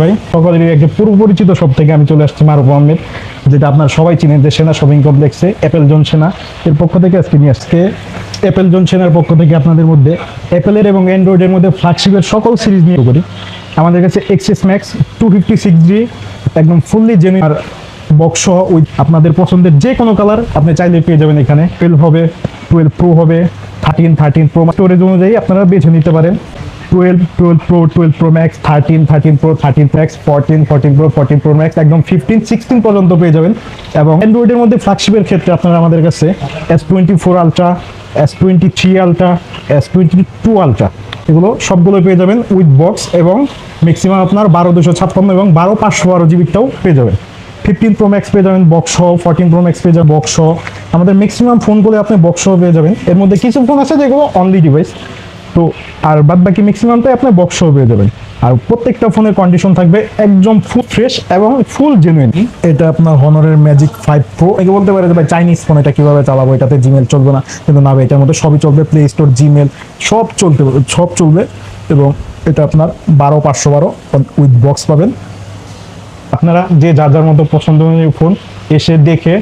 ভাই সব থেকে আমি চলে আসছি মারুফ আহমেদ, যেটা আপনার সবাই চিনেন যে সেনা অ্যাপেল জোন সেনা। এর পক্ষ থেকে আজকে নিয়ে আসছে অ্যাপেল জোন সেনার পক্ষ থেকে আপনাদের মধ্যে অ্যাপেলের এবং অ্যান্ড্রয়েডের মধ্যে ফ্ল্যাগশিপের সকল সিরিজ নিয়ে করি। আমাদের কাছে XS Max two fifty six G একদম ফুললি জেনুইন আর বক্স উইথ আপনাদের পছন্দের যে কোনো কালার আপনি চাইলে পেয়ে যাবেন এখানে। টুয়েলভ হবে টুয়েলভ প্রো হবে থার্টিন থার্টিন প্রো স্টোরেজ অনুযায়ী আপনারা বেছে নিতে পারেন। Twelve twelve pro twelve pro max thirteen thirteen pro thirteen max fourteen fourteen pro fourteen pro max একদম ফিফটিন সিক্সটিন পর্যন্ত পেয়ে যাবেন। এবং অ্যান্ড্রয়েডের মধ্যে ফ্ল্যাগশিপের ক্ষেত্রে আপনারা আমাদের কাছে S twenty four ultra S twenty three ultra S twenty two ultra এগুলো সবগুলো পেয়ে যাবেন উইথ বক্স এবং ম্যাক্সিমাম আপনার বারো দুশো ছাপ্পান্ন এবং বারো পাঁচশো বারো জিবিটাও পেয়ে যাবেন। ফিফটিন প্রো ম্যাক্স পেয়ে যাবেন বক্স ফোরটিন প্রো ম্যাক্স পেয়ে যাবেন বক্স আমাদের ম্যাক্সিমাম ফোনগুলো আপনি বক্স পেয়ে যাবেন। এর মধ্যে কিছু ফোন আছে যেগুলো অনলি ডিভাইস তো আর বাদ বাকি ম্যাক্সিমামটাই আপনার বক্স সহ পেয়ে যাবেন। আর প্রত্যেকটা ফোনের কন্ডিশন থাকবে একদম ফুল ফ্রেশ এবং ফুল জেনুইন এটা আপনার হনরের ম্যাজিক ফাইভ প্রো একে বলতে পারে ভাই চাইনিজ ফোন এটা কীভাবে চালাবো, এটাতে জিমেল চলবে না। কিন্তু না এটার মধ্যে সবই চলবে প্লে স্টোর জিমেল সব চলতে, সব চলবে এবং এটা আপনার বারো, পাঁচশো বারো উইথ বক্স পাবেন। আপনারা যে যার যার মতো পছন্দ ফোন এসে দেখে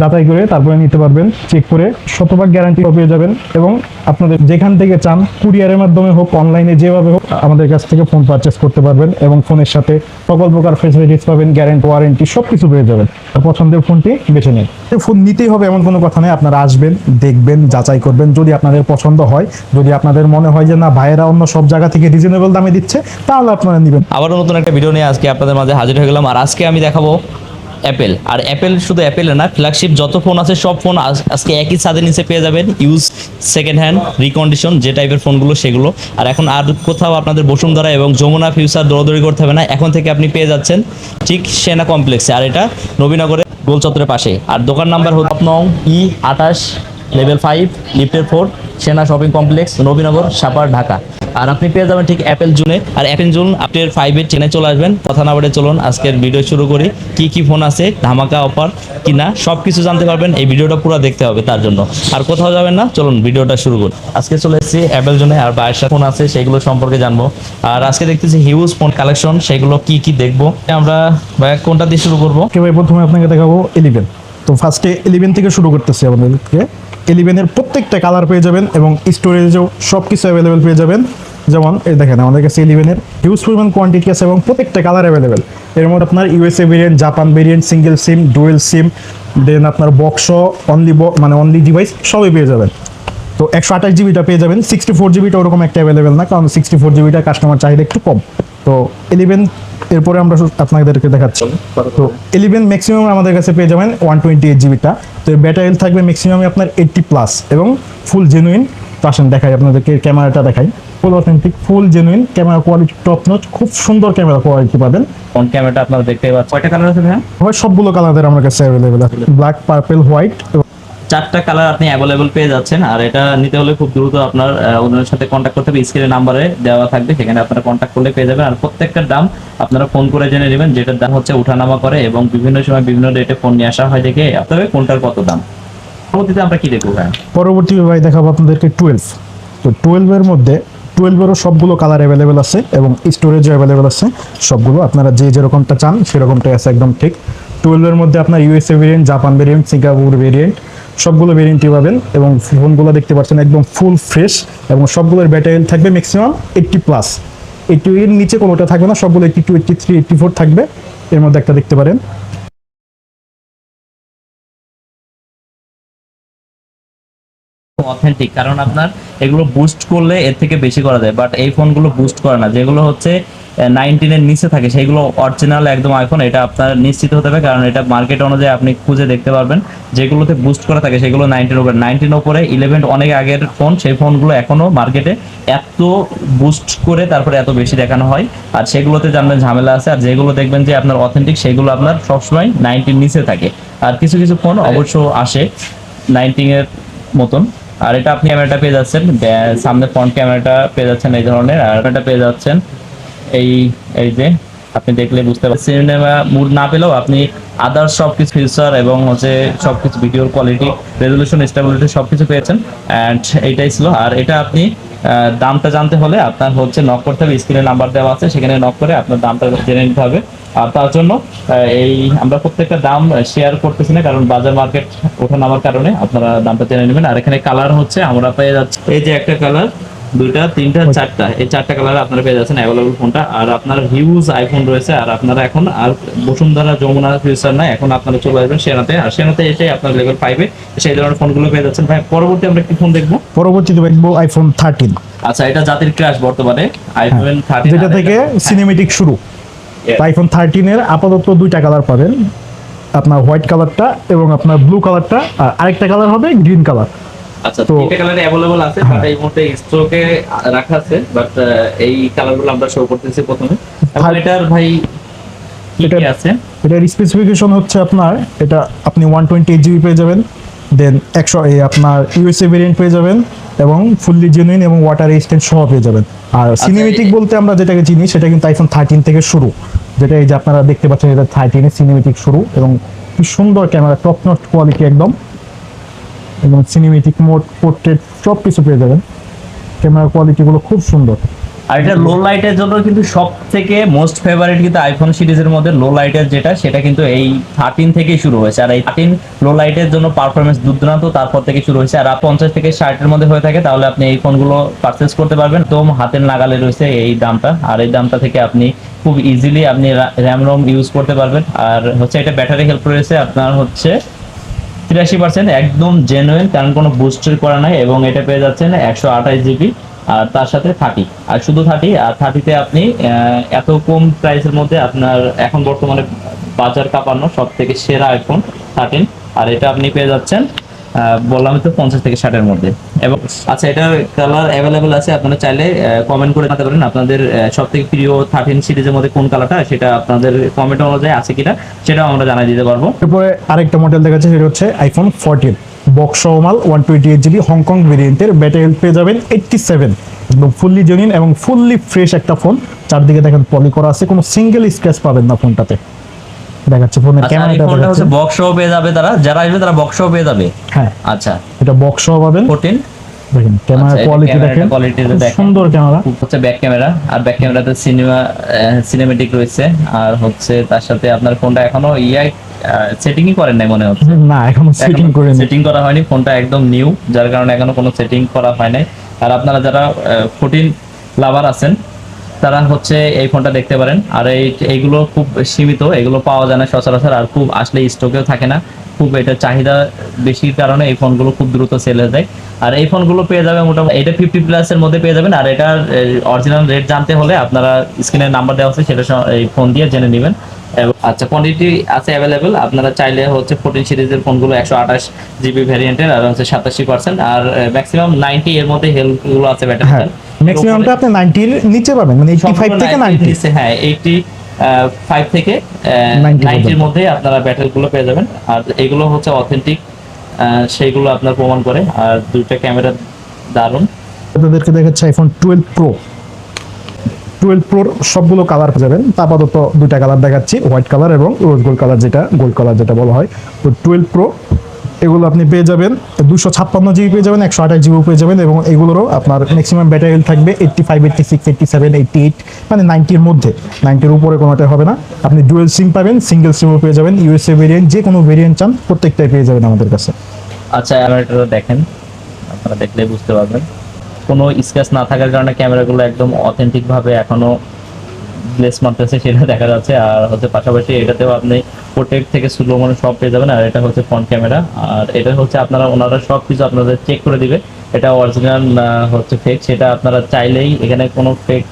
যাচাই করে তারপরে নিতে পারবেন চেক করে শতভাগ গ্যারান্টি পেয়ে যাবেন এবং আপনাদের যেখান থেকে চান কুরিয়ারের মাধ্যমে হোক অনলাইনে যেভাবে হোক আমাদের কাছ থেকে ফোন পারচেস করতে পারবেন এবং ফোনের সাথে সকল প্রকার ফেসিলিটিস পাবেন গ্যারান্টি ওয়ারেন্টি সব কিছু পেয়ে যাবেন। পছন্দের ফোনটি বেছে নিন। ফোন নিতেই হবে এমন কোনো কথা নেই আপনারা আসবেন দেখবেন যাচাই করবেন যদি আপনাদের পছন্দ হয় যদি আপনাদের মনে হয় যে না ভাইয়েরা অন্য সব জায়গা থেকে রিজনেবল দামে দিচ্ছে তাহলে আপনারা নেবেন। আবারও নতুন একটা ভিডিও নিয়ে আজকে আপনাদের মাঝে হাজির হয়ে গেলাম আর আজকে আমি দেখাবো অ্যাপেল আর অ্যাপেল শুধু অ্যাপেল না ফ্ল্যাগশিপ যত ফোন আছে, সব ফোন আজকে একই ছাদের নিচে পেয়ে যাবেন। ইউজ সেকেন্ড হ্যান্ড রিকন্ডিশন যে টাইপের ফোনগুলো সেগুলো। আর এখন আর কোথাও আপনাদের বসুন্ধরা এবং যমুনা ফিউচার দৌড়দৌড়ি করতে হবে না, এখন থেকে আপনি পেয়ে যাচ্ছেন ঠিক সেনা কমপ্লেক্সে আর এটা নবীনগরে গোলচত্রের পাশে। আর দোকান নাম্বার হল নং ই আঠাশ লেভেল ফাইভ লিফটের four Sena shopping complex Nabinagar Savar Dhaka আর আপনি পেয়ে যাবেন ঠিক অ্যাপেল জুনে আর অ্যাপেল জুন আপনি ফাইভের চেনে চলে আসবেন। কথা না বলে চলুন, আজকের ভিডিও শুরু করি। কি কি ফোন আছে, ধামাকা অফার কিনা সব কিছু জানতে পারবেন। এই ভিডিওটা পুরো দেখতে হবে তার জন্য। আর কোথাও যাবেন না, চলুন ভিডিওটা শুরু করি। আজকে চলে এসেছি অ্যাপেল জুনে আর সাথে ফোন আছে, সেগুলো সম্পর্কে জানব। আর আজকে দেখতেছি হিউজ ফোন কালেকশন সেগুলো কি কি দেখব? আমরা, ভাইয়া, কোনটা দিয়ে শুরু করব? প্রথমে আপনাকে দেখাবো ইলেভেন তো ফার্স্টে ইলেভেন থেকে শুরু করতেছি আমাদেরকে ইলেভেনের প্রত্যেকটা কালার পেয়ে যাবেন এবং স্টোরেজেও সব কিছু অ্যাভেলেবেল পেয়ে যাবেন। যেমন এই দেখেন, আমাদের কাছে ইলেভেনের হিউজ পরিমাণ কোয়ান্টিটি আছে এবং প্রত্যেকটা কালার অ্যাভেলেবেল এর মধ্যে আপনার USA variant Japan variant single SIM dual SIM then আপনার বক্স অনলি মানে অনলি ডিভাইস সবই পেয়ে যাবেন। তো একশো আঠাশ জিবিটা পেয়ে যাবেন। সিক্সটি ফোর জিবিটা ওরকম একটা অ্যাভেলেবেল না, কারণ সিক্সটি ফোর জিবিটা কাস্টমার চাহিদা একটু কম। তো ইলেভেন এরপরে আমরা আপনাদেরকে দেখাচ্ছি। তো ইলেভেন ম্যাক্সিমাম আমাদের কাছে পেয়ে যাবেন ওয়ান টোয়েন্টি এইট জিবিটা তো ব্যাটারি থাকবে ম্যাক্সিমাম আপনার এইটটি প্লাস এবং ফুল জেনুইন তো আসেন দেখাই আপনাদেরকে ক্যামেরাটা দেখাই। Full authentic full genuine camera quality top notch খুব সুন্দর ক্যামেরা কোয়ালিটি পাবেন। ফোন ক্যামেরাটা আপনারা দেখতে পাচ্ছেন? কয়টা কালার আছে হয় সবগুলো কালারের আমার কাছে অ্যাভেলেবেল আছে। ব্ল্যাক পার্পেল হোয়াইট চারটা কালার আপনি অ্যাভেলেবল পেয়ে যাচ্ছেন, আর এটা নিতে হলে খুব দ্রুত আপনার ওনার সাথে কন্ট্যাক্ট করতে হবে। স্ক্রিনের নাম্বারে দেওয়া থাকবে, সেখানে আপনারা কন্ট্যাক্ট করলে পেয়ে যাবেন। আর প্রত্যেকটার দাম আপনারা ফোন করে জেনে নেবেন যেটার দাম হচ্ছে ওঠানামা করে এবং বিভিন্ন সময় বিভিন্ন রেটে ফোন নিয়ে আসা হয় দেখে তবে কোনটার কত দাম। পরবর্তীতে আমরা কি দেখব ভাই পরবর্তী ভাই দেখাবো আপনাদেরকে টুয়েলভ তো টুয়েলভের মধ্যে টুয়েলভেরও সবগুলো কালার অ্যাভেলেবেল আছে এবং স্টোরেজও অ্যাভেলেবেল আছে। সবগুলো আপনারা যে যেরকমটা চান, সেরকমটাই আছে একদম ঠিক। টুয়েলভের মধ্যে আপনার USA variant Japan variant Singapore variant সবগুলো ভেরিয়েন্টই পাবেন এবং ফোনগুলো দেখতে পাচ্ছেন একদম ফুল ফ্রেশ এবং সবগুলোর ব্যাটারি থাকবে ম্যাক্সিমাম এইট্টি প্লাস এইটটি এর নিচে কোনোটা থাকবে না, সবগুলো eighty two eighty three eighty four থাকবে। এর মধ্যে একটা দেখতে পারেন। অথেন্টিক কারণ আপনার এগুলো বুস্ট করলে এর থেকে বেশি করা যায়। বাট এই ফোনগুলো বুস্ট করে না। যেগুলো হচ্ছে নাইনটিনের নিচে থাকে সেগুলো অরিজিনাল একদম আইফোন এটা আপনার নিশ্চিত হতে হবে, কারণ এটা মার্কেট অনুযায়ী আপনি খুঁজে দেখতে পারবেন। যেগুলোতে বুস্ট করা থাকে, সেগুলো নাইনটিন ওপরে নাইনটিন উপরে ইলেভেন অনেক আগের ফোন সেই ফোনগুলো এখনও মার্কেটে এত বুস্ট করে তারপরে এত বেশি দেখানো হয়। আর সেগুলোতে জানবেন ঝামেলা আছে। আর যেগুলো দেখবেন যে আপনার অথেন্টিক সেগুলো আপনার সবসময় নাইনটিন নিচে থাকে। আর কিছু কিছু ফোন অবশ্য আসে নাইনটিন এর মতন। আর এটা আপনি ক্যামেরাটা পেয়ে যাচ্ছেন। সামনে ফ্রন্ট ক্যামেরাটা পেয়ে যাচ্ছেন এই ধরনের। আর এটা পেয়ে যাচ্ছেন এই এই যে, আপনি দেখলে বুঝতে পারছেন। সিনেমা মুড না পেলেও আপনি আদার সব কিছু ফিচার এবং হচ্ছে সব কিছু ভিডিওর কোয়ালিটি রেজলিউশন স্টেবিলিটি সব কিছু পেয়েছেন। অ্যান্ড এইটাই ছিল। আর এটা আপনি দামটা জানতে হলে আপনার হচ্ছে নক করতে হবে স্ক্রিনে নাম্বার দেওয়া আছে, সেখানে নক করে আপনার দামটা জেনে নিতে হবে। আর তার জন্য এই আমরা প্রত্যেকটা দাম শেয়ার করতেছি না, কারণ বাজার মার্কেট ওঠা নামার কারণে আপনারা দামটা জেনে নেবেন। আর এখানে কালার হচ্ছে, আমরা পেয়ে যাচ্ছি। এই যে একটা কালার দুইটা তিনটা চারটা। এই চারটা কালার আপনারা পেয়ে যাচ্ছেন অ্যাভেলেবল ফোনটা আর আপনার হিউজ আইফোন রয়েছে আর আপনারা এখন আর বসুন্ধরা যমুনা ফিউচার নাই এখন আপনারা চলে আসবেন সেনাতে। আর সেনাতে এসে আপনার লেভেল ফাইভে সেই ধরনের ফোনগুলো পেয়ে যাচ্ছেন। ভাই পরবর্তী আমরা কি ফোন দেখব। পরবর্তীতে দেখব আইফোন থার্টিন আচ্ছা এটা জাতির ক্রাশ বর্তমানে। আইফোন থার্টি যেটা থেকে সিনেমেটিক শুরু। আইফোন থার্টিনের আপাতত দুইটা কালার পাবেন। আপনার হোয়াইট কালারটা এবং আপনার ব্লু কালারটা আর আরেকটা কালার হবে গ্রিন কালার আচ্ছা তিনটে কালারে অ্যাভেলেবল আছে বাট এই মুহূর্তে স্টকে রাখা আছে বাট এই কালারগুলো আমরা শো করতেছি প্রথমে। এটার ভাই এটা- আছে? এটার স্পেসিফিকেশন হচ্ছে আপনার এটা আপনি জিবি পেয়ে যাবেন দেন একশো এই আপনার ইউএসএ ভেরিয়েন্ট পেয়ে যাবেন এবং ফুললি জেনুইন এবং ওয়াটার রেজিস্ট্যান্ট সহ পেয়ে যাবেন। আর সিনেমেটিক বলতে আমরা যেটাকে চিনি সেটা কিন্তু আইফোন থার্টিন থেকে শুরু। যেটা এই যে আপনারা দেখতে পাচ্ছেন এটা থার্টিনের সিনেমেটিক শুরু এবং কি সুন্দর ক্যামেরা টপ নট কোয়ালিটি একদম। এবং সিনেমেটিক মোড পোর্ট্রেট সব কিছু পেয়ে যাবেন। ক্যামেরা কোয়ালিটিগুলো খুব সুন্দর। আর এটা লো লাইটের জন্য কিন্তু সব থেকে মোস্ট ফেভারিট কিন্তু আইফোন সিরিজের মধ্যে লো লাইটের যেটা, সেটা কিন্তু এই থার্টিন থেকেই শুরু হয়েছে। আর এই থার্টিন লো লাইটের জন্য পারফরমেন্স দুর্দান্ত, তারপর থেকে শুরু হয়েছে। আর পঞ্চাশ থেকে ষাটের মধ্যে হয়ে থাকে, তাহলে আপনি এই ফোনগুলো পারচেস করতে পারবেন। তো হাতের নাগালে রয়েছে এই দামটা। আর এই দামটা থেকে আপনি খুব ইজিলি আপনি র্যাম রোম ইউজ করতে পারবেন। আর হচ্ছে এটা ব্যাটারি হেল্প রয়েছে। আপনার হচ্ছে তিরাশি পার্সেন্ট একদম জেনুইন কারণ কোনো বুস্টের করা নাই এবং এটা পেয়ে যাচ্ছেন একশো আঠাশ জিবি আর তার সাথে থার্টি আর শুধু থার্টি আর থার্টিতে আপনি এত কম প্রাইসের মধ্যে আপনার এখন বর্তমানে বাজার কাঁপানো সব থেকে সেরা আইফোন থার্টিন আর এটা আপনি পেয়ে যাচ্ছেন বললাম তো পঞ্চাশ থেকে ষাটের মধ্যে। এবং আচ্ছা এটার কালার অ্যাভেলেবেল আছে, আপনারা চাইলে কমেন্ট করে জানাতে পারেন আপনাদের সব থেকে প্রিয় থার্টিন সিরিজের মধ্যে কোন কালারটা সেটা আপনাদের কমেন্ট অনুযায়ী আছে কিনা, সেটাও আমরা জানাই দিতে পারব। এরপরে আরেকটা মডেল দেখাচ্ছে, সেটা হচ্ছে আইফোন ফোরটিন বক্স মাল one twenty eight GB Hong Kong ভেরিয়েন্টের ব্যাটারি হেলথ পেয়ে যাবেন এইটটি সেভেন একদম ফুললি জেনুইন এবং ফুললি ফ্রেশ একটা ফোন চারদিকে দেখেন পলি করা আছে, কোনো সিঙ্গেল স্ক্র্যাচ পাবেন না ফোনটাতে দেখাচ্ছে ফোনের আচ্ছা ক্যামেরাটা ফোনটা দেখাচ্ছে। হচ্ছে বক্স সহ পেয়ে যাবে তারা যারা আসবে তারা বক্স সহ পেয়ে যাবে। হ্যাঁ। আচ্ছা। এটা বক্স সহ পাবেন। ফোরটিন দেখেন ক্যামেরা আচ্ছা, কোয়ালিটি দেখেন quality টা খুব দেখেন। সুন্দর ক্যামেরা হচ্ছে ব্যাক ক্যামেরা আর ব্যাক ক্যামেরাতে সিনেমা সিনেমেটিক রয়েছে। আর হচ্ছে তার সাথে আপনার ফোনটা এখনও ইয়াই সেটিংই করেন নাই মনে হচ্ছে। না এখনও সেটিং করে নি সেটিং করা হয়নি ফোনটা একদম নিউ যার কারণে এখনও কোনো সেটিং করা হয় নাই। আর আপনারা যারা ফোরটিন লাভার আছেন তারা হচ্ছে এই ফোনটা দেখতে পারেন। আর এই এইগুলো খুব সীমিত এগুলো পাওয়া যায় না সচরাচর আর খুব আসলে স্টকেও থাকে না। খুব এটা চাহিদা বেশির কারণে এই ফোনগুলো খুব দ্রুত সেল হয়ে যায়। আর এই ফোনগুলো পেয়ে যাবে মোটামুটি এটা ফিফটি প্লাস এর মধ্যে পেয়ে যাবেন। আর এটার অরিজিনাল রেট জানতে হলে আপনারা স্ক্রিনের নাম্বার দেওয়া আছে সেটা এই ফোন দিয়ে জেনে নেবেন। আচ্ছা কোয়ান্টিটি আছে অ্যাভেলেবেল আপনারা চাইলে হচ্ছে ফোরটিন সিরিজের ফোনগুলো একশো আঠাশ জিবি ভ্যারিয়েন্টের আর হচ্ছে সাতাশি পার্সেন্ট আর ম্যাক্সিমাম নাইনটি এর মধ্যে হেলথগুলো আছে ব্যাটারি ম্যাক্সিমামটা আপনি নাইনটির নিচে পাবেন মানে এইটটি ফাইভ থেকে নাইনটি হ্যাঁ এইটি ফাইভ থেকে 90 নাইনটির মধ্যে আপনারা ব্যাটারি গুলো পেয়ে যাবেন। আর এগুলো হচ্ছে অথেন্টিক সেইগুলো আপনার প্রমাণ করে। আর দুইটা ক্যামেরা দারুণ। আপনাদেরকে দেখাচ্ছে আইফোন টুয়েলভ প্রো টুয়েলভ প্রোর সবগুলো কালার যাবেন। তা আপাতত দুইটা কালার দেখাচ্ছি হোয়াইট কালার এবং রোজ গোল্ড কালার যেটা গোল্ড কালার যেটা বলা হয়। তো টুয়েলভ প্রো এগুলো আপনি পেয়ে যাবেন। দুশো ছাপ্পান্ন জিবি পেয়ে যাবেন, একশো আঠাশ জিবি পেয়ে যাবেন এবং এগুলোরও আপনার ম্যাক্সিমাম ব্যাটারি থাকবে eighty five eighty six eighty seven eighty eight মানে নাইনটির মধ্যে। নাইনটির উপরে কোনোটা হবে না। আপনি ডুয়েল সিম পাবেন সিঙ্গেল সিমও পেয়ে যাবেন ইউএসএ ভেরিয়েন্ট যে কোনো ভেরিয়েন্ট চান, প্রত্যেকটাই পেয়ে যাবেন আমাদের কাছে। আচ্ছা ক্যামেরাটা দেখেন। আপনারা দেখলে বুঝতে পারবেন। কোনো স্ক্র্যাচ না থাকার কারণে ক্যামেরাগুলো একদম অথেন্টিক ভাবে গ্লেস মারতেছে সেটা দেখা যাচ্ছে। আর হচ্ছে পাশাপাশি এটাতেও আপনি প্রোটেক্ট থেকে স্লো মানে সব পেয়ে যাবেন। আর এটা হচ্ছে ফ্রন্ট ক্যামেরা আর এটা হচ্ছে আপনারা, ওনারা সব কিছু আপনাদের চেক করে দিবে। এটা অরিজিনাল হচ্ছে ফেক সেটা আপনারা চাইলেই এখানে কোনো ফেক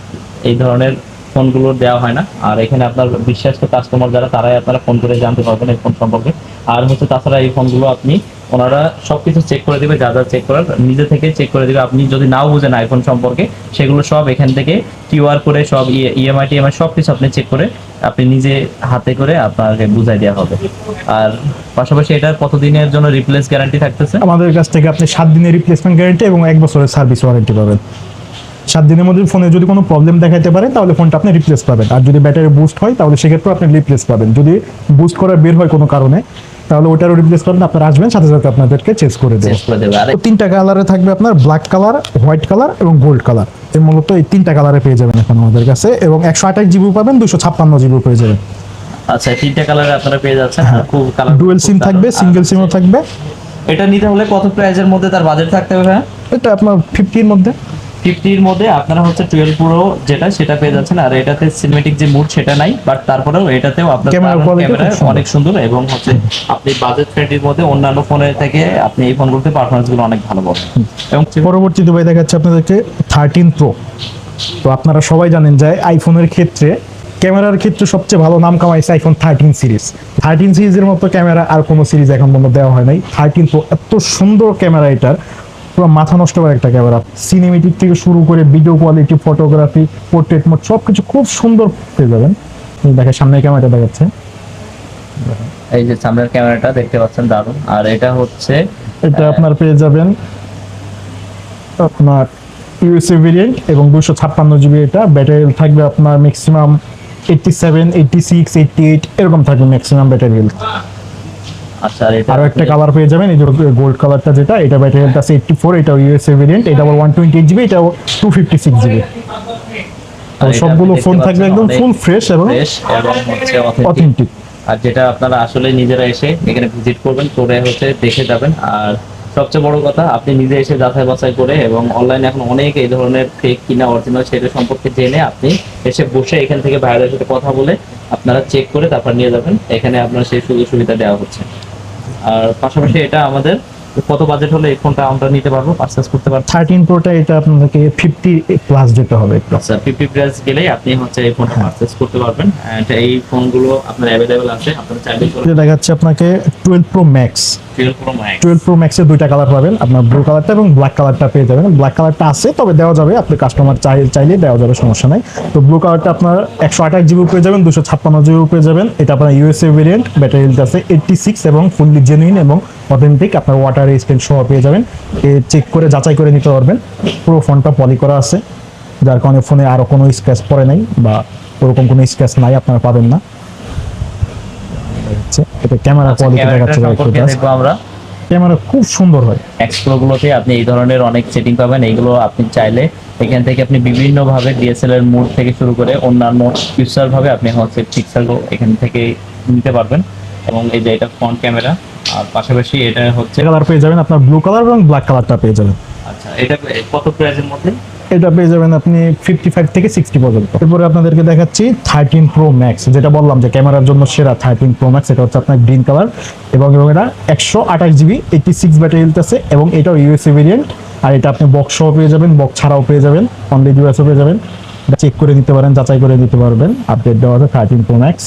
এই ধরনের ফোনগুলো দেওয়া হয় না। আর এখানে আপনার বিশ্বাস্ত কাস্টমার যারা, তারাই আপনারা ফোন করে জানতে পারবেন এই ফোন সম্পর্কে। আর হচ্ছে তাছাড়া এই ফোনগুলো আপনি ওনারা সবকিছু চেক করে দিবে, যা যা চেক করার, নিজে থেকে চেক করে দিবে। আপনি যদি নাও বুঝেন আইফোন সম্পর্কে, সেগুলো সব এখান থেকে কিউআর করে সব ইএমআই টিএমআই সব কিছু আপনি চেক করে আপনি নিজে হাতে করে আপনাকে বুঝাই দেওয়া হবে। আর পাশাপাশি এটার কতদিনের জন্য রিপ্লেস গ্যারান্টি থাকতেছে? আমাদের কাছ থেকে আপনি সাত দিনের রিপ্লেসমেন্ট গ্যারান্টি এবং এক বছরের সার্ভিস ওয়ারেন্টি পাবেন। সাত দিনের মধ্যে ফোনে যদি কোনো প্রবলেম দেখাতে পারে, তাহলে ফোনটা আপনি রিপ্লেস পাবেন। আর যদি ব্যাটারি বুস্ট হয়, তাহলে সেক্ষেত্রে আপনি রিপ্লেস পাবেন। যদি বুস্ট করা বের হয় কোনো কারণে তাহলে ওটারও রিপ্লেস করবেন আপনারা আসবেন সাথে সাথে আপনাদেরকে চেঞ্জ করে দেবো। তিনটা কালারে থাকবে আপনার ব্ল্যাক কালার হোয়াইট কালার এবং গোল্ড কালারের মূলত এই তিনটা কালারে পেয়ে যাবেন এখন আমাদের কাছে এবং একশো আঠাশ জিবি পাবেন দুশো ছাপ্পান্ন জিবি পেয়ে যাবেন। আচ্ছা তিনটা কালারে আপনারা পেয়ে যাচ্ছেন? আর খুব কালার ডুয়েল সিম থাকবে সিঙ্গেল সিমও থাকবে। এটা নিতে হলে কত প্রাইজের মধ্যে তার বাজেট থাকতে হবে? হ্যাঁ এটা আপনার ফিফটির মধ্যে। ফিফটির মধ্যে আপনারা হচ্ছে টুয়েলভ প্রো যেটা সেটা পেয়ে যাচ্ছেন। আর এটাতে সিনেমেটিক যে মুড সেটা নাই। বাট তারপরেও এটাতেও আপনার ক্যামেরা অনেক সুন্দর এবং হচ্ছে আপনি বাজেট ফ্রেন্ডলির মধ্যে অন্যান্য ফোনের থেকে আপনি এই ফোনগুলোতে পারফরমেন্সগুলো অনেক ভালো পাবেন। এবং পরবর্তীতে ভাই দেখাচ্ছে আপনাদেরকে থার্টিন প্রো তো আপনারা সবাই জানেন যে আইফোনের ক্ষেত্রে ক্যামেরার ক্ষেত্রে সবচেয়ে ভালো নাম কামাইছে আইফোন থার্টিন সিরিজ থার্টিন সিরিজের মতো ক্যামেরা আর কোনো সিরিজ এখন পর্যন্ত দেওয়া হয় নাই। থার্টিন প্রো এত সুন্দর ক্যামেরা এটার। পুরো মাথা নষ্ট করে একটা ক্যামেরা সিনেমেটিক থেকে শুরু করে video quality photography portrait mode সব কিছু খুব সুন্দর পেয়ে যাবেন। এই দেখে সামনে ক্যামেরাটা দেখাচ্ছে। এই যে সামনের ক্যামেরাটা দেখতে পাচ্ছেন দারুণ। আর এটা হচ্ছে এটা আপনার পেয়ে যাবেন আপনার ইউএসএ ভেরিয়েন্ট এবং দুশো ছাপ্পান্ন জিবি এটা। ব্যাটারি থাকবে আপনার maximum eighty seven eighty six eighty eight এরকম থাকবে ম্যাক্সিমাম ব্যাটারি হেলথ আচ্ছা আর এটা একটা কালার পেয়ে যাবেন এই যে গোল্ড কালারটা যেটা এটা ব্যাটারি হেলথ আছে এইটটি ফোর এটাও ইউএসএ ভেরিয়েন্ট এটা আবার ওয়ান টোয়েন্টি এইট জিবি এটাও টু ফিফটি সিক্স জিবি আর তো এটা সবগুলো ফোন থাকবে একদম ফুল ফ্রেশ এবং। অথেন্টিক আর যেটা আপনারা আসলে নিজেরা এসে এখানে ভিজিট করবেন করে হচ্ছে দেখে যাবেন। আর সবচেয়ে বড় কথা আপনি নিজে এসে যাচাই বাছাই করে এবং অনলাইনে এখন অনেক এই ধরনের ফেক কিনা অরিজিনাল সেটা সম্পর্কে জেনে আপনি এসে বসে এখান থেকে ভাইয়াদের সাথে কথা বলে আপনারা চেক করে তারপর নিয়ে যাবেন। এখানে আপনার সেই সুযোগ সুবিধা দেওয়া হচ্ছে। আর পাশাপাশি এটা আমাদের কত বাজেট হলে এই ফোনটা আমরা নিতে পারব পারচেস করতে পারব? থার্টিন প্রোটা এটা আপনাদেরকে ফিফটি প্লাস যেতে হবে আচ্ছা ফিফটি প্রাইস গেলেই আপনি হচ্ছে এই ফোনটা পারচেস করতে পারবেন। অ্যান্ড এই ফোনগুলো আপনার অ্যাভেলেবেল আছে আপনারা চাইলে দেখাচ্ছে আপনাকে twelve pro max twelve pro max twelve pro ম্যাক্সের দুইটা কালার পাবেন আপনার ব্লু কালারটা এবং ব্ল্যাক কালারটা পেয়ে যাবেন। ব্ল্যাক কালারটা আছে তবে দেওয়া যাবে আপনি কাস্টমার চাই চাইলে দেওয়া যাবে সমস্যা নাই। তো ব্লু কালারটা আপনার একশো আঠাশ জিবি পেয়ে যাবেন দুশো ছাপ্পান্ন জিবি পেয়ে যাবেন। এটা আপনার ইউএসএ ভেরিয়েন্ট ব্যাটারি হেলথ আছে এইটটি সিক্স এবং ফুললি জেনুইন এবং অথেন্টিক আপনার ওয়াটার রেজিস্ট্যান্ট সহ পেয়ে যাবেন। এ চেক করে যাচাই করে নিতে পারবেন। পুরো ফোনটা পলি করা আছে। যার কারণে ফোনে আরও কোনো স্ক্র্যাচ পড়ে নাই বা ওরকম কোনো স্ক্র্যাচ নাই আপনারা পাবেন না। এটা ক্যামেরা কোয়ালিটি ক্যামেরাটা দেখাচ্ছে আমরা। ক্যামেরা খুব সুন্দর হয়। এক্সপ্রো গুলোতে আপনি এই ধরনের অনেক সেটিং পাবেন। এইগুলো আপনি চাইলে এখান থেকে আপনি বিভিন্ন ভাবে ডিএসএলআর মোড থেকে শুরু করে অন্যান্য ফিচার ভাবে আপনি হচ্ছে পিক্সেল এখান থেকে নিতে পারবেন। এবং এই যে এটা ফ্রন্ট ক্যামেরা আর পাশাপাশি এটা হচ্ছে কালার পেয়ে যাবেন আপনার ব্লু কালার এবং ব্ল্যাক কালারটা পেয়ে যাবেন। আচ্ছা এটা কত প্রাইসের মধ্যে? এটা পেয়ে যাবেন আপনি ফিফটি ফাইভ থেকে সিক্সটি পর্যন্ত। এরপরে আপনাদেরকে দেখাচ্ছি থার্টিন প্রো ম্যাক্স যেটা বললাম যে ক্যামেরার জন্য সেরা থার্টিন প্রো ম্যাক্স এটা হচ্ছে আপনার গ্রিন কালার এবং এবং এটা একশো আঠাশ জিবি এইটটি সিক্স ব্যাটারি আছে এবং এটাও ইউএসএ ভেরিয়েন্ট আর এটা আপনি বক্স সহ পেয়ে যাবেন বক্স ছাড়াও পেয়ে যাবেন অনলি ডিভাইসও পেয়ে যাবেন। চেক করে নিতে পারেন যাচাই করে নিতে পারবেন। আপডেট দেওয়া আছে থার্টিন প্রো ম্যাক্স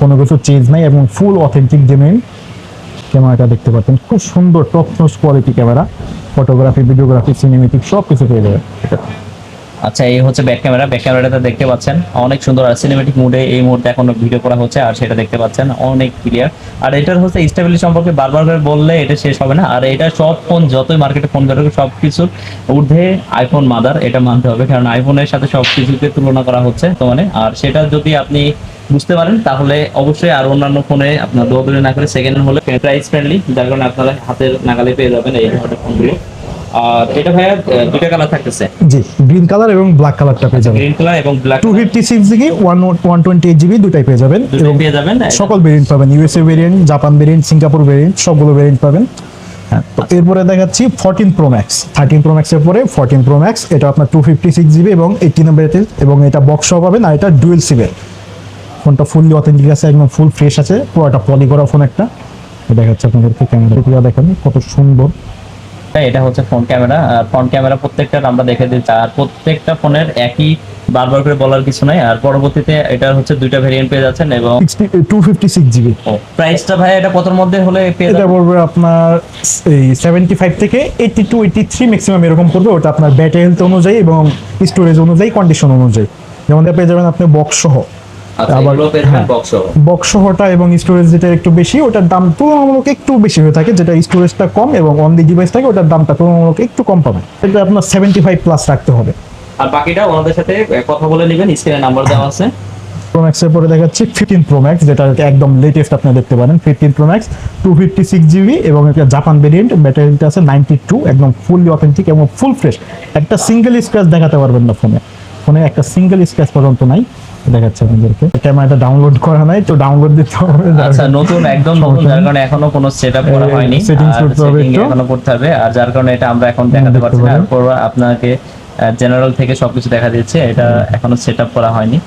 কোনো কিছু চেঞ্জ নাই এবং ফুল অথেন্টিক জেনুইন ক্যামেরাটা দেখতে পাচ্ছেন। খুব সুন্দর top notch quality camera photography videography cinematic সব কিছু পেয়ে যাবেন। আচ্ছা এই হচ্ছে ব্যাক ক্যামেরা ব্যাক ক্যামেরাটা দেখতে পাচ্ছেন। অনেক সুন্দর আর সিনেমেটিক মুডে এই মুহূর্তে এখন ভিডিও করা হচ্ছে আর সেটা দেখতে পাচ্ছেন। অনেক ক্লিয়ার আর এটার হচ্ছে স্টেবিলিটি সম্পর্কে বারবার করে বললে এটা শেষ হবে না। আর এটা সব ফোন যতই মার্কেটে ফোন বেরোবে সব কিছুর ঊর্ধ্বে আইফোন মাদার এটা মানতে হবে। কারণ আইফোনের সাথে সব কিছুকে তুলনা করা হচ্ছে তো মানে আর সেটা যদি আপনি বুঝতে পারেন তাহলে অবশ্যই আর অন্যান্য ফোনে আপনার দৌড়দৌড়ি না করে সেকেন্ড হলে প্রাইস ফ্রেন্ডলি যার কারণে আপনারা হাতের নাগালে পেয়ে যাবেন এই ধরনের ফোনগুলো। আর এটা ভাইয়া দুইটা কালার থাকতেছে? জি গ্রিন কালার এবং ব্ল্যাক কালারটা পেয়ে যাবেন। গ্রিন কালার এবং black two fifty six GB GB দুটাই পেয়ে যাবেন। এবং পেয়ে যাবেন সকল ভেরিয়েন্ট পাবেন USA variant Japan variant Singapore variant সবগুলো ভেরিয়েন্ট পাবেন। হ্যাঁ তো এরপরে দেখাচ্ছি fourteen pro max thirteen pro ম্যাক্সের পরে ফোরটিন প্রো ম্যাক্স এটা আপনার টু ফিফটি সিক্স জিবি এবং এইটিন ব্যাটারি এবং এটা বক্স সহ পাবেন আর এটা ডুয়েল সিবের ফোনটা ফুললি অথেন্টিক আছে একদম ফুল ফ্রেশ আছে পুরো একটা। পলি করা ফোন একটা দেখাচ্ছে আপনাদেরকে ক্যামেরা দেখেন কত সুন্দর। এটা হচ্ছে ফ্রন্ট ক্যামেরা আর ফ্রন্ট ক্যামেরা প্রত্যেকটা আমরা দেখে দিচ্ছি আর প্রত্যেকটা ফোনের একই বারবার করে বলার কিছু নাই আর পরবর্তীতে এটা হচ্ছে দুইটা ভেরিয়েন্ট পেয়ে যাচ্ছেন এবং sixty two fifty six GB প্রাইসটা ভাই এটা কতর মধ্যে হলে পেয়ে এটা পড়বে আপনার এই সেভেন্টি ফাইভ থেকে eighty two eighty three maximum এরকম পড়বে ওটা আপনার ব্যাটারি হেলথ অনুযায়ী এবং স্টোরেজ অনুযায়ী কন্ডিশন অনুযায়ী। যেমন পেয়ে যাবেন আপনি বক্স সহ। আচ্ছা হ্যাঁ। সহটা এবং স্টোরেজ যেটা একটু বেশি ওটার দাম তুলনামূলক একটু বেশি হয়ে থাকে যেটা স্টোরেজটা কম এবং অন দি ডিভাইস থাকে ওটার দামটা তুলনামূলক একটু কম এটা আপনার সেভেন্টি ফাইভ প্লাস রাখতে হবে। আর বাকিটা ওনাদের সাথে কথা বলে নেবেন স্ক্রিনে নাম্বার দেওয়া আছে। প্রো ম্যাক্সের পরে দেখাচ্ছি ফিফটিন প্রো ম্যাক্স যেটা একদম লেটেস্ট আপনি দেখতে পারেন fifteen pro max two fifty six GB এবং একটা জাপান ভেরিয়েন্ট ব্যাটারিটা আছে নাইনটি টু একদম ফুললি অথেন্টিক এবং ফুল ফ্রেশ একটা সিঙ্গেল স্ক্র্যাচ দেখাতে পারবেন না ফোনে ফোনে একটা সিঙ্গেল স্ক্র্যাচ পর্যন্ত নাই। দেখাচ্ছে আপনাদেরকে। ক্যামেরাটা ডাউনলোড করা নাই তো ডাউনলোড দিতে হবে। আচ্ছা নতুন একদম নতুন যার কারণে এখনও কোনো সেটআপ করা হয়নি। সেটিংস করতে হবে। এখনও করতে হবে। আর যার কারণে এটা আমরা এখন দেখাতে পারছি না। পারেন। আপনাকে জেনারেল থেকে সবকিছু দেখা দিচ্ছে। এটা এখনও সেটআপ করা হয়নি।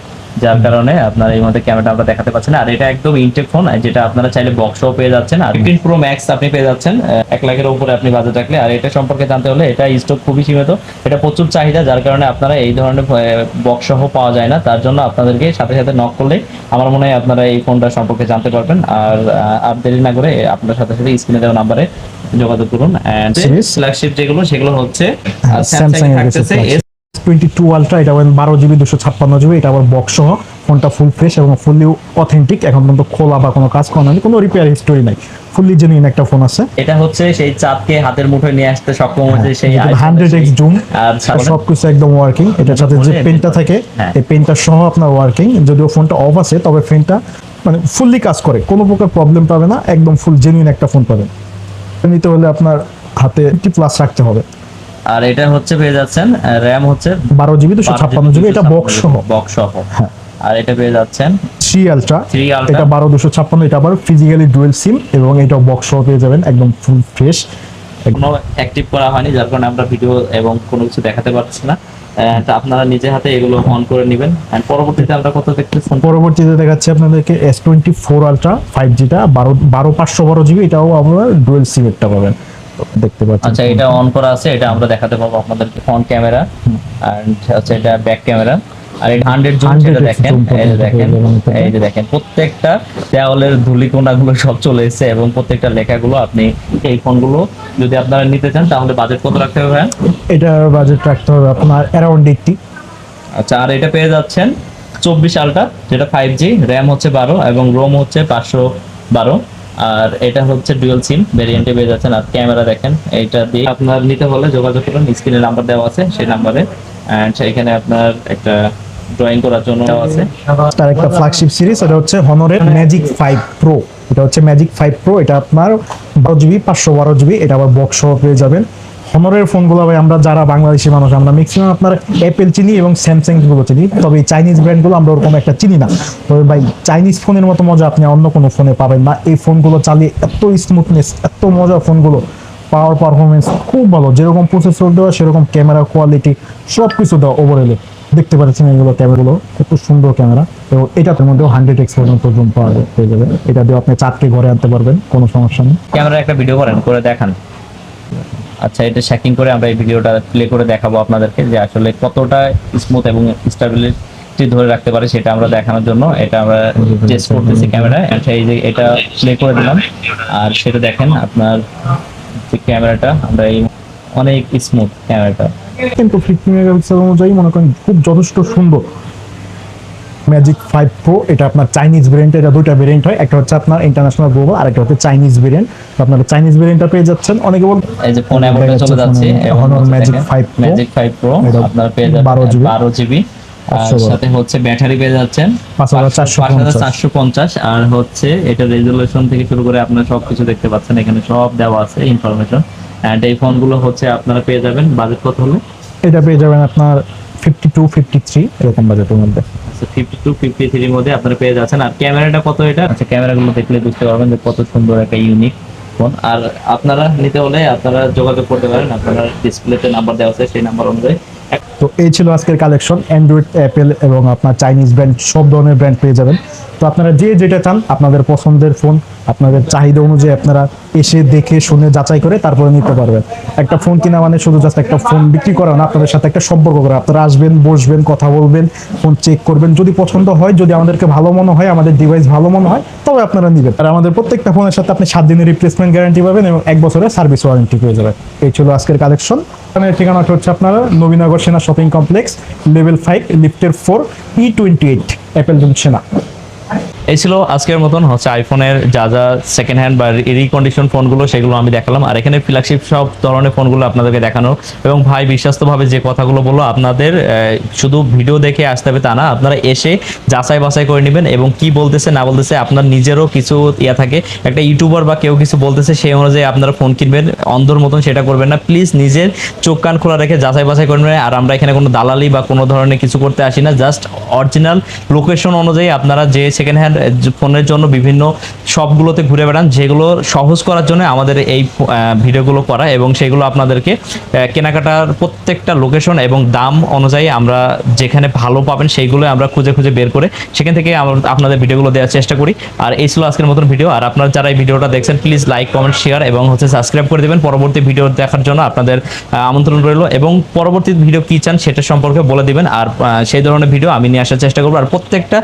যার কারণে আপনার এই মধ্যে ক্যামেরাটা আমরা দেখাতে পাচ্ছি না। আর এটা একদম ইনটেক ফোন যেটা আপনারা চাইলে বক্সও পেয়ে যাচ্ছেন। আর ফিফটিন প্রো ম্যাক্স আপনি পেয়ে যাচ্ছেন এক লাখের উপরে আপনি বাজেট রাখলে আর এটা সম্পর্কে জানতে হলে এটা স্টক খুবই সীমিত। এটা প্রচুর চাহিদা যার কারণে আপনারা এই ধরনের বক্স সহ পাওয়া যায় না। তার জন্য আপনাদেরকে সাথে সাথে নক করলে আমার মনে হয় আপনারা এই ফোনটা সম্পর্কে জানতে পারবেন। আর আর দেরি না করে আপনার সাথে সাথে স্ক্রিনে দেওয়া নাম্বারে যোগাযোগ করুন। Series? ফ্ল্যাগশিপ যেগুলো সেগুলো হচ্ছে স্যামসাং থাকতেছে টোয়েন্টি টু আলট্রা এটা আবার বারো জিবি দুশো ছাপ্পান্ন জিবি এটা আবার বক্স সহ ফোনটা ফুল ফ্রেশ এবং ফুললি অথেন্টিক এখন পর্যন্ত খোলা বা কোনো কাজ করা কোনো রিপেয়ার হিস্টোরি নাই। ফুললি জেনুইন একটা ফোন আছে। এটা হচ্ছে সেই চাঁদকে হাতের মুঠোয় নিয়ে আসতে সক্ষম হয়েছে সেই হান্ড্রেড এক্স জুম সবকিছু একদম ওয়ার্কিং এটার সাথে যে পেনটা থাকে হ্যাঁ। এই পেনটা সহ আপনার ওয়ার্কিং যদিও ফোনটা অফ আছে তবে ফোনটা মানে ফুললি কাজ করে। কোনো প্রকার প্রবলেম পাবে না একদম ফুল জেনুইন একটা ফোন পাবেন। নিতে হলে আপনার হাতে প্লাস রাখতে হবে। আর এটা হচ্ছে পেয়ে যাচ্ছেন র্যাম হচ্ছে বারো জিবি দুশো ছাপ্পান্ন জিবি এটা বক্স সহ। বক্স সহ। হ্যাঁ। আর এটা পেয়ে যাচ্ছেন থ্রি আলট্রা 3 Ultra। এটা বারো দুশো ছাপ্পান্ন এটা আবার ফিজিক্যালি ডুয়েল সিম এবং এটা বক্স সহ পেয়ে যাবেন একদম ফুল ফ্রেশ কোনো অ্যাক্টিভ করা হয়নি যার কারণে আমরা ভিডিও এবং কোনো কিছু দেখাতে পারছি না। তো আপনারা নিজে হাতে এগুলো অন করে নেবেন। এন্ড পরবর্তীতে আমরা কত দেখতেছি। পরবর্তীতে দেখাচ্ছি আপনাদেরকে S twenty four ultra five জিটা বারো বারো পাঁচশো বারো জিবি এটাও আপনারা ডুয়েল সিম একটা পাবেন। দেখতে পাচ্ছেন আচ্ছা এটা অন করা আছে এটা আমরা দেখাতে পারব আপনাদেরকে ফ্রন্ট ক্যামেরা এন্ড হচ্ছে এটা ব্যাক ক্যামেরা আর এটা হান্ড্রেড জুম 100 সেটা দেখেন এই যে দেখেন। এই যে দেখেন প্রত্যেকটা দেওয়ালের ধুলিকোনাগুলো সব চলে এসেছে এবং প্রত্যেকটা লেখাগুলো আপনি এই ফোনগুলো যদি আপনারা নিতে চান তাহলে বাজেট কত রাখতে হবে? এটার বাজেট রাখতে হবে আপনার অ্যারাউন্ড এইটটি আচ্ছা আর এটা পেয়ে যাচ্ছেন চব্বিশ আলটা যেটা ফাইভ জি র্যাম হচ্ছে বারো এবং রোম হচ্ছে পাঁচশো বারো আর এটা হচ্ছে ডুয়েল সিম ভেরিয়েন্টে পেয়ে যাচ্ছেন আর ক্যামেরা দেখেন, এইটা দিয়ে আপনার নিতে হলে যোগাযোগ করুন স্ক্রিনে নাম্বার দেওয়া আছে সেই নাম্বারে অ্যান্ড সেখানে আপনার একটা ড্রয়িং করার জন্য আছে। তার একটা ফ্ল্যাগশিপ সিরিজ এটা হচ্ছে হনরের ম্যাজিক 5 প্রো এটা হচ্ছে ম্যাজিক 5 প্রো এটা আপনার বারো জিবি পাঁচশো বারো জিবি এটা আবার বক্স সহ পেয়ে যাবেন। হনরের ফোনগুলো ভাই, আমরা যারা বাংলাদেশি মানুষ, আমরা ম্যাক্সিমাম আপনার অ্যাপেল চিনি এবং স্যামসাংগুলো চিনি। তবে এই চাইনিজ ব্র্যান্ডগুলো আমরা ওরকম একটা চিনি না। তবে ভাই চাইনিজ ফোনের মতো মজা আপনি অন্য কোনো ফোনে পাবেন না। এই ফোনগুলো চালিয়ে এত স্মুথনেস এত মজা ফোনগুলো। পাওয়ার পারফরমেন্স খুব ভালো। যেরকম প্রসেসর দেওয়া, সেরকম ক্যামেরা কোয়ালিটি সব কিছু দেওয়া ওভারঅলে দেখতে পাচ্ছেন এগুলো ক্যামেরাগুলো কত সুন্দর ক্যামেরা তো এটার মধ্যেও হান্ড্রেড এক্স পর্যন্ত জুম পাওয়া যাবে এটা দিয়ে আপনি চারটে ঘরে আনতে পারবেন, কোনো সমস্যা নেই। ক্যামেরা একটা ভিডিও করেন, করে দেখান। আচ্ছা এটা শেকিং করে আমরা এই ভিডিওটা প্লে করে দেখাবো আপনাদেরকে যে আসলে কতটা স্মুথ এবং স্টেবিলিটি ধরে রাখতে পারে সেটা আমরা দেখানোর জন্য। এটা আমরা টেস্ট করতেছি ক্যামেরায় আচ্ছা এই যে এটা প্লে করে দিলাম। আর সেটা দেখেন আপনার যে ক্যামেরাটা আমরা এই অনেক স্মুথ ক্যামেরাটা কিন্তু ফিফটি মেগাপিক্সেল অনুযায়ী মনে করেন খুব যথেষ্ট সুন্দর। ম্যাজিক ফাইভ প্রো এটা আপনার চাইনিজ ভেরিয়েন্ট এটা দুইটা ভেরিয়েন্ট হয়। একটা হচ্ছে আপনার ইন্টারন্যাশনাল গ্লোবাল আর একটা হচ্ছে চাইনিজ ভেরিয়েন্ট আপনারা চাইনিজ ভেরিয়েন্টটা পেয়ে যাচ্ছেন। অনেকে বল এই যে ফোন চলে যাচ্ছে Magic 5 ম্যাজিক ফাইভ প্রো আপনার পেয়ে 12 GB বারো জিবি। সাথে হচ্ছে ব্যাটারি পেয়ে যাচ্ছেন। চারশো পঞ্চাশ। আর হচ্ছে এটা রেজুলেশন থেকে শুরু করে আপনারা সবকিছু দেখতে পাচ্ছেন। এখানে সব দেওয়া আছে ইনফরমেশন এন্ড এই ফোনগুলো হচ্ছে আপনারা পেয়ে যাবেন। বাজেট কত হলে? এটা পেয়ে যাবেন আপনার ফিফটি টু ফিফটি থ্রি এরকম বাজেটের মধ্যে। ফিফটি টু ফিফটি মধ্যে আপনারা পেয়ে যাচ্ছেন। আর ক্যামেরাটা কত এটা? আচ্ছা ক্যামেরাগুলো দেখলে বুঝতে পারবেন যে কত সুন্দর একটা ইউনিক ফোন আর আপনারা নিতে হলে আপনারা যোগাযোগ করতে পারেন। আপনারা ডিসপ্লেতে নাম্বার দেওয়া আছে, সেই নাম্বার অনুযায়ী। তো এই ছিল আজকের কালেকশন অ্যান্ড্রয়েড অ্যাপেল এবং আপনার চাইনিজ ব্র্যান্ড সব ধরনের ব্র্যান্ড পেয়ে যাবেন। তো আপনারা যে যেটা চান, আপনাদের পছন্দের ফোন আপনাদের চাহিদা অনুযায়ী আপনারা এসে দেখে, শুনে, যাচাই করে তারপরে নিতে পারবেন। একটা ফোন কিনা মানে শুধু জাস্ট একটা ফোন বিক্রি করা না, আপনাদের সাথে একটা সম্পর্ক করা। আপনারা আসবেন, বসবেন, কথা বলবেন ফোন চেক করবেন। যদি পছন্দ হয়, যদি আমাদেরকে ভালো মনে হয়, আমাদের ডিভাইস ভালো মনে হয়, তবে আপনারা নেবেন। আর আমাদের প্রত্যেকটা ফোনের সাথে আপনি সাত দিনের রিপ্লেসমেন্ট গ্যারান্টি পাবেন এবং এক বছরের সার্ভিস ওয়ারেন্টি পেয়ে যাবেন। এই ছিল আজকের কালেকশন এখানে ঠিকানাটা হচ্ছে আপনারা Nabinagar Sena shopping complex level five লিফটের four E twenty eight Apple Sena এই ছিল আজকের মতন হচ্ছে আইফোনের যা যা সেকেন্ড হ্যান্ড বা রিকন্ডিশন ফোনগুলো সেগুলো আমি দেখালাম। আর এখানে ফ্ল্যাগশিপ সব ধরনের ফোনগুলো আপনাদেরকে দেখানো। এবং ভাই বিশ্বাস্তভাবে যে কথাগুলো বলল, আপনাদের শুধু ভিডিও দেখে আসতে হবে তা না, আপনারা এসে যাচাই বাছাই করে নেবেন এবং কি বলতেছে, না বলতেছে, আপনার নিজেরও কিছু ইয়া থাকে। একটা ইউটিউবার বা কেউ কিছু বলতেছে, সেই অনুযায়ী আপনারা ফোন কিনবেন, অন্ধর মতন সেটা করবেন না। প্লিজ নিজের চোখ কান খোলা রেখে যাচাই বাছাই করবেন আর আমরা এখানে কোনো দালালি বা কোনো ধরনের কিছু করতে আসি না জাস্ট অরিজিনাল লোকেশন অনুযায়ী আপনারা যে সেকেন্ড হ্যান্ড ফোনের জন্য বিভিন্ন শপগুলোতে ঘুরে বেড়ান, যেগুলো সহজ করার জন্য আমাদের এই ভিডিওগুলো করা এবং সেগুলো আপনাদেরকে কেনাকাটার প্রত্যেকটা লোকেশন এবং দাম অনুযায়ী আমরা যেখানে ভালো পাবেন সেইগুলো আমরা খুঁজে খুঁজে বের করে সেখান থেকে আপনাদের ভিডিওগুলো দেওয়ার চেষ্টা করি। আর এই ছিল আজকের মতন ভিডিও। আর আপনারা যারা এই ভিডিওটা দেখছেন প্লিজ লাইক কমেন্ট শেয়ার এবং হচ্ছে সাবস্ক্রাইব করে দেবেন। পরবর্তী ভিডিও দেখার জন্য আপনাদের আমন্ত্রণ রইল এবং পরবর্তী ভিডিও কী চান সেটা সম্পর্কে বলে দিবেন। আর সেই ধরনের ভিডিও আমি নিয়ে আসার চেষ্টা করব। আর প্রত্যেকটা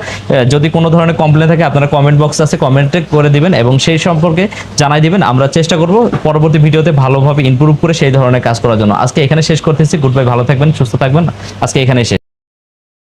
যদি কোনো ধরনের কমপ্লেন থাকে, আপনারা কমেন্ট বক্স আছে কমেন্ট করে দিবেন এবং সেই সম্পর্কে জানাই দিবেন। আমরা চেষ্টা করব পরবর্তী ভিডিওতে ভালোভাবে ইম্প্রুভ করে সেই ধরনের কাজ করার জন্য। আজকে এখানে শেষ করতেছি। গুড বাই ভালো থাকবেন, সুস্থ থাকবেন। আজকে এখানে শেষ।